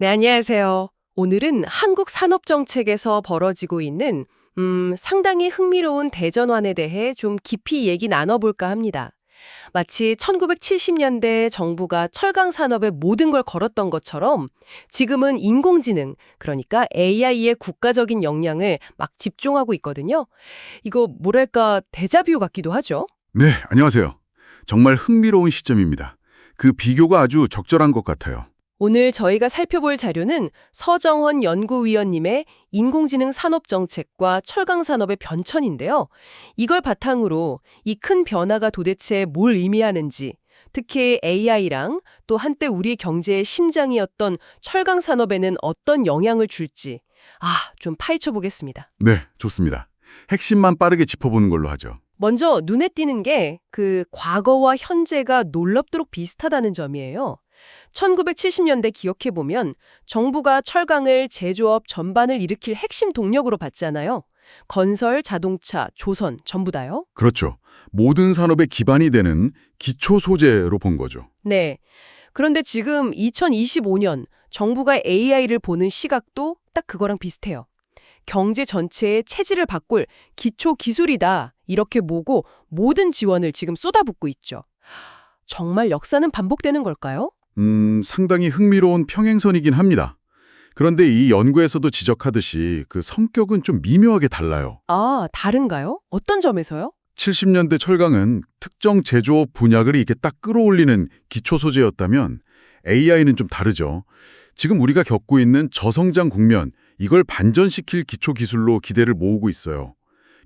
네, 안녕하세요. 오늘은 한국 산업 정책에서 벌어지고 있는 음, 상당히 흥미로운 대전환에 대해 좀 깊이 얘기 나눠볼까 합니다. 마치 1970년대 정부가 철강 산업에 모든 걸 걸었던 것처럼 지금은 인공지능, 그러니까 AI의 국가적인 역량을 막 집중하고 있거든요. 이거 뭐랄까 데자뷰 같기도 하죠. 네, 안녕하세요. 정말 흥미로운 시점입니다. 그 비교가 아주 적절한 것 같아요. 오늘 저희가 살펴볼 자료는 서정헌 연구위원님의 인공지능 산업 정책과 철강 산업의 변천인데요. 이걸 바탕으로 이 큰 변화가 도대체 뭘 의미하는지, 특히 AI랑 또 한때 우리 경제의 심장이었던 철강 산업에는 어떤 영향을 줄지, 아, 좀 파헤쳐 보겠습니다. 네, 좋습니다. 핵심만 빠르게 짚어보는 걸로 하죠. 먼저 눈에 띄는 게 그 과거와 현재가 놀랍도록 비슷하다는 점이에요. 1970년대 기억해보면 정부가 철강을 제조업 전반을 일으킬 핵심 동력으로 봤잖아요. 건설, 자동차, 조선 전부 다요. 그렇죠. 모든 산업의 기반이 되는 기초 소재로 본 거죠. 네. 그런데 지금 2025년 정부가 AI를 보는 시각도 딱 그거랑 비슷해요. 경제 전체의 체질을 바꿀 기초 기술이다. 이렇게 보고 모든 지원을 지금 쏟아붓고 있죠. 정말 역사는 반복되는 걸까요? 음, 상당히 흥미로운 평행선이긴 합니다. 그런데 이 연구에서도 지적하듯이 그 성격은 좀 미묘하게 달라요. 아, 다른가요? 어떤 점에서요? 70년대 철강은 특정 제조업 분야를 이렇게 딱 끌어올리는 기초 소재였다면 AI는 좀 다르죠. 지금 우리가 겪고 있는 저성장 국면, 이걸 반전시킬 기초 기술로 기대를 모으고 있어요.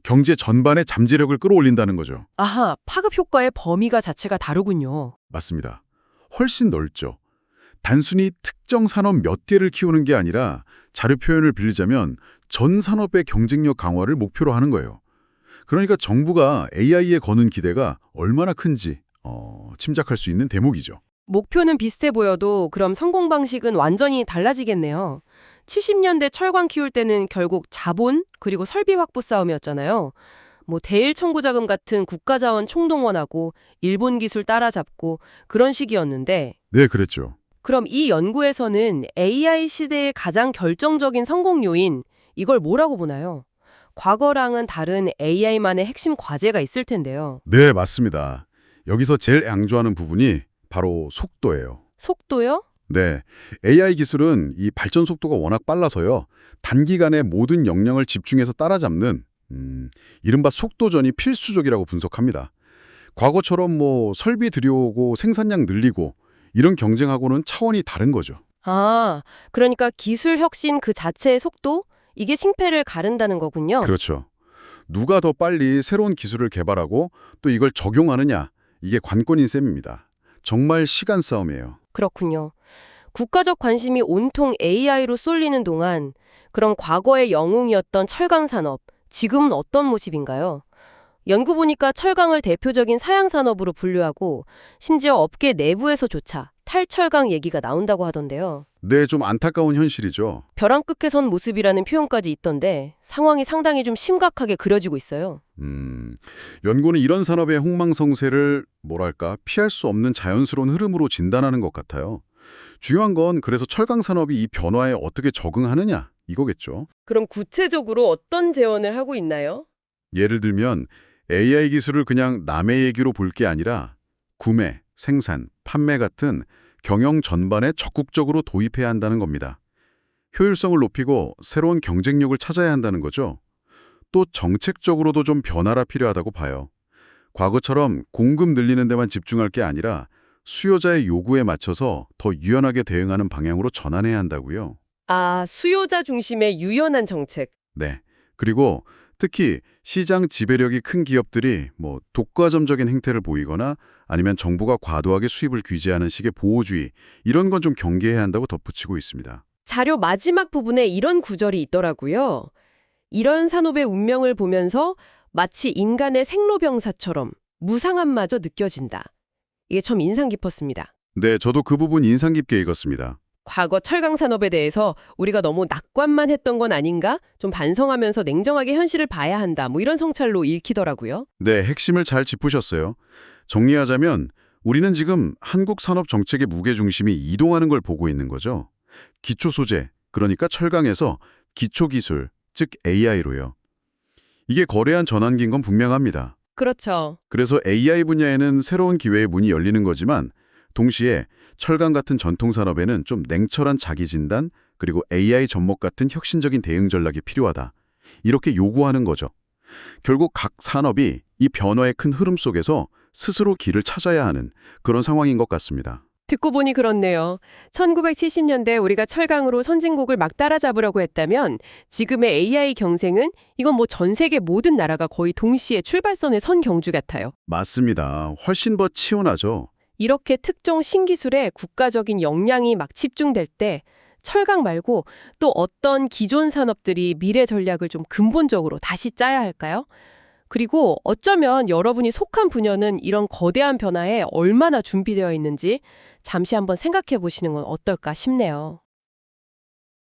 경제 전반의 잠재력을 끌어올린다는 거죠. 아하, 파급 효과의 범위가 자체가 다르군요. 맞습니다. 훨씬 넓죠. 단순히 특정 산업 몇 개를 키우는 게 아니라 자료 표현을 빌리자면 전 산업의 경쟁력 강화를 목표로 하는 거예요. 그러니까 정부가 AI에 거는 기대가 얼마나 큰지 어, 침작할 수 있는 대목이죠. 목표는 비슷해 보여도 그럼 성공 방식은 완전히 달라지겠네요. 70년대 철광 키울 때는 결국 자본 그리고 설비 확보 싸움이었잖아요. 뭐 대일 청구 자금 같은 국가 자원 총동원하고 일본 기술 따라잡고 그런 시기였는데 네, 그랬죠. 그럼 이 연구에서는 AI 시대의 가장 결정적인 성공 요인 이걸 뭐라고 보나요? 과거랑은 다른 AI만의 핵심 과제가 있을 텐데요. 네, 맞습니다. 여기서 제일 양조하는 부분이 바로 속도예요. 속도요? 네, AI 기술은 이 발전 속도가 워낙 빨라서요. 단기간에 모든 역량을 집중해서 따라잡는 음, 이른바 속도전이 필수적이라고 분석합니다. 과거처럼 뭐 설비 들여오고 생산량 늘리고 이런 경쟁하고는 차원이 다른 거죠. 아, 그러니까 기술 혁신 그 자체의 속도? 이게 승패를 가른다는 거군요. 그렇죠. 누가 더 빨리 새로운 기술을 개발하고 또 이걸 적용하느냐 이게 관건인 셈입니다. 정말 시간 싸움이에요. 그렇군요. 국가적 관심이 온통 AI로 쏠리는 동안 그럼 과거의 영웅이었던 철강 산업, 지금은 어떤 모습인가요? 연구 보니까 철강을 대표적인 사양 산업으로 분류하고 심지어 업계 내부에서조차 탈철강 얘기가 나온다고 하던데요. 네, 좀 안타까운 현실이죠. 벼랑 끝에 선 모습이라는 표현까지 있던데 상황이 상당히 좀 심각하게 그려지고 있어요. 음, 연구는 이런 산업의 흥망성쇠를 뭐랄까 피할 수 없는 자연스러운 흐름으로 진단하는 것 같아요. 중요한 건 그래서 철강 산업이 이 변화에 어떻게 적응하느냐 이거겠죠. 그럼 구체적으로 어떤 제언을 하고 있나요? 예를 들면 AI 기술을 그냥 남의 얘기로 볼 게 아니라 구매, 생산, 판매 같은 경영 전반에 적극적으로 도입해야 한다는 겁니다. 효율성을 높이고 새로운 경쟁력을 찾아야 한다는 거죠. 또 정책적으로도 좀 변화가 필요하다고 봐요. 과거처럼 공급 늘리는 데만 집중할 게 아니라 수요자의 요구에 맞춰서 더 유연하게 대응하는 방향으로 전환해야 한다고요. 아, 수요자 중심의 유연한 정책. 네. 그리고 특히 시장 지배력이 큰 기업들이 뭐 독과점적인 행태를 보이거나 아니면 정부가 과도하게 수입을 규제하는 식의 보호주의 이런 건 좀 경계해야 한다고 덧붙이고 있습니다. 자료 마지막 부분에 이런 구절이 있더라고요. 이런 산업의 운명을 보면서 마치 인간의 생로병사처럼 무상함마저 느껴진다. 이게 참 인상 깊었습니다. 네, 저도 그 부분 인상 깊게 읽었습니다. 과거 철강 산업에 대해서 우리가 너무 낙관만 했던 건 아닌가? 좀 반성하면서 냉정하게 현실을 봐야 한다. 뭐 이런 성찰로 읽히더라고요. 네, 핵심을 잘 짚으셨어요. 정리하자면 우리는 지금 한국 산업 정책의 무게중심이 이동하는 걸 보고 있는 거죠. 기초 소재, 그러니까 철강에서 기초 기술, 즉 AI로요. 이게 거래한 전환기인 건 분명합니다. 그렇죠. 그래서 AI 분야에는 새로운 기회의 문이 열리는 거지만 동시에 철강 같은 전통 산업에는 좀 냉철한 자기 진단 그리고 AI 접목 같은 혁신적인 대응 전략이 필요하다. 이렇게 요구하는 거죠. 결국 각 산업이 이 변화의 큰 흐름 속에서 스스로 길을 찾아야 하는 그런 상황인 것 같습니다. 듣고 보니 그렇네요. 1970년대 우리가 철강으로 선진국을 막 따라잡으려고 했다면 지금의 AI 경쟁은 이건 뭐 전 세계 모든 나라가 거의 동시에 출발선에 선 경주 같아요. 맞습니다. 훨씬 더 치열하죠. 이렇게 특정 신기술에 국가적인 역량이 막 집중될 때 철강 말고 또 어떤 기존 산업들이 미래 전략을 좀 근본적으로 다시 짜야 할까요? 그리고 어쩌면 여러분이 속한 분야는 이런 거대한 변화에 얼마나 준비되어 있는지 잠시 한번 생각해 보시는 건 어떨까 싶네요.